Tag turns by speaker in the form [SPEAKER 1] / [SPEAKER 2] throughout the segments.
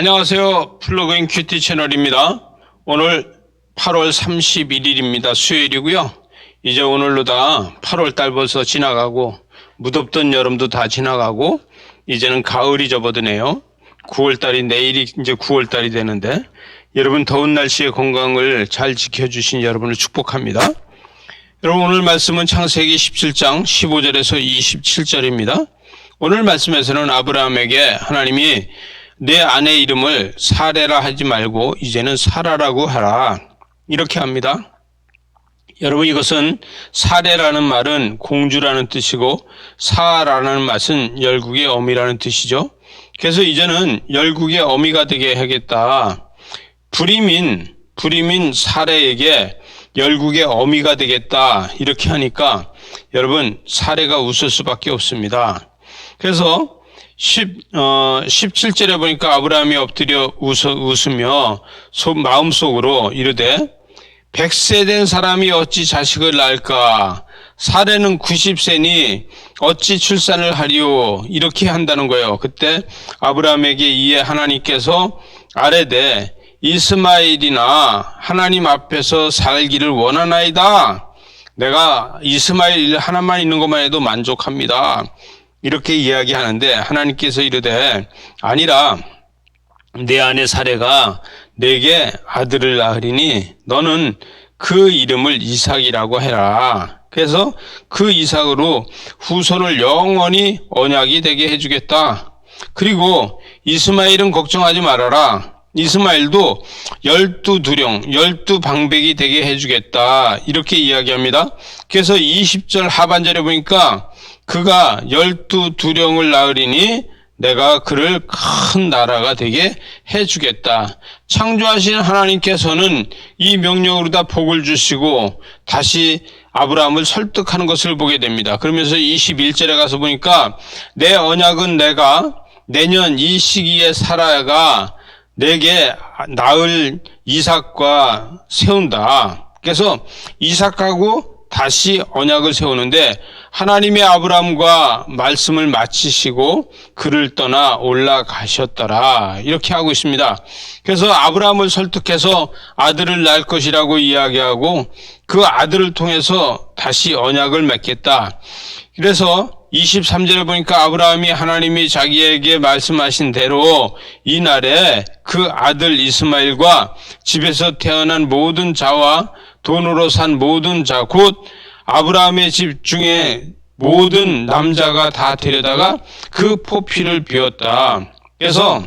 [SPEAKER 1] 안녕하세요. 플러그인 큐티 채널입니다. 오늘 8월 31일입니다. 수요일이고요. 이제 오늘로 다 8월 달 벌써 지나가고 무덥던 여름도 다 지나가고 이제는 가을이 접어드네요. 9월 달이 내일이 이제 9월 달이 되는데 여러분 더운 날씨에 건강을 잘 지켜주신 여러분을 축복합니다. 여러분 오늘 말씀은 창세기 17장 15절에서 27절입니다. 오늘 말씀에서는 아브라함에게 하나님이 내 아내 이름을 사레라 하지 말고 이제는 사라라고 하라. 이렇게 합니다. 여러분 이것은 사레라는 말은 공주라는 뜻이고 사라는 맛은 열국의 어미라는 뜻이죠. 그래서 이제는 열국의 어미가 되게 하겠다. 불임인 불임인 사례에게 열국의 어미가 되겠다 이렇게 하니까 여러분 사례가 웃을 수밖에 없습니다. 그래서 10, 어, 17절에 보니까 아브라함이 엎드려 웃어, 웃으며 속, 마음속으로 이르되 백세 된 사람이 어찌 자식을 낳을까? 사례는 90세니 어찌 출산을 하리오? 이렇게 한다는 거예요. 그때 아브라함에게 이에 하나님께서 아래되 이스마일이나 하나님 앞에서 살기를 원하나이다. 내가 이스마일 하나만 있는 것만 해도 만족합니다. 이렇게 이야기하는데 하나님께서 이르되 아니라 내 아내 사례가 내게 아들을 낳으리니 너는 그 이름을 이삭이라고 해라. 그래서 그 이삭으로 후손을 영원히 언약이 되게 해주겠다. 그리고 이스마일은 걱정하지 말아라. 이스마일도 열두 두령, 열두 방백이 되게 해주겠다. 이렇게 이야기합니다. 그래서 20절 하반절에 보니까 그가 열두 두령을 낳으리니 내가 그를 큰 나라가 되게 해주겠다. 창조하신 하나님께서는 이 명령으로 다 복을 주시고 다시 아브라함을 설득하는 것을 보게 됩니다. 그러면서 21절에 가서 보니까 내 언약은 내가 내년 이 시기에 살아가 내게 낳을 이삭과 세운다. 그래서 이삭하고 다시 언약을 세우는데 하나님의 아브라함과 말씀을 마치시고 그를 떠나 올라가셨더라. 이렇게 하고 있습니다. 그래서 아브라함을 설득해서 아들을 낳을 것이라고 이야기하고 그 아들을 통해서 다시 언약을 맺겠다. 그래서 23절에 보니까 아브라함이 하나님이 자기에게 말씀하신 대로 이날에 그 아들 이스마일과 집에서 태어난 모든 자와 돈으로 산 모든 자, 곧 아브라함의 집 중에 모든 남자가 다 데려다가 그 포피를 비웠다. 그래서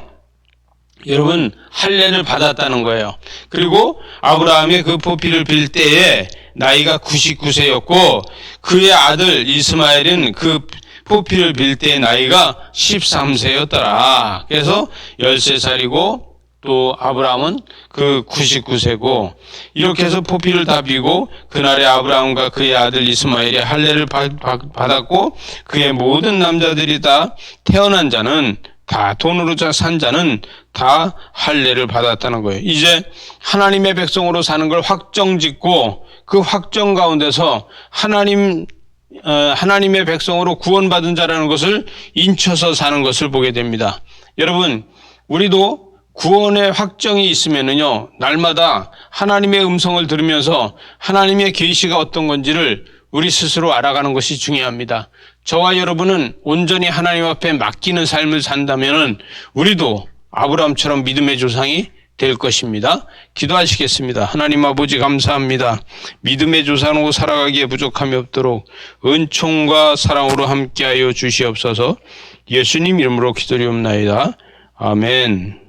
[SPEAKER 1] 여러분 할례를 받았다는 거예요. 그리고 아브라함의 그 포피를 빌 때에 나이가 99세였고 그의 아들 이스마엘은 그 포피를 빌 때의 나이가 13세였더라. 그래서 13살이고 또 아브라함은 그 99세고 이렇게 해서 포피를 다 비고 그날에 아브라함과 그의 아들 이스마엘이 할례를 받았고 그의 모든 남자들이 다 태어난 자는 다 돈으로 산 자는 다 할례를 받았다는 거예요. 이제 하나님의 백성으로 사는 걸 확정짓고 그 확정 가운데서 하나님 어, 하나님의 백성으로 구원받은 자라는 것을 인쳐서 사는 것을 보게 됩니다. 여러분, 우리도 구원의 확정이 있으면은요, 날마다 하나님의 음성을 들으면서 하나님의 계시가 어떤 건지를 우리 스스로 알아가는 것이 중요합니다. 저와 여러분은 온전히 하나님 앞에 맡기는 삶을 산다면은 우리도 아브라함처럼 믿음의 조상이 될 것입니다. 기도하시겠습니다. 하나님 아버지 감사합니다. 믿음의 조상으로 살아가기에 부족함이 없도록 은총과 사랑으로 함께하여 주시옵소서 예수님 이름으로 기도리옵나이다. 아멘.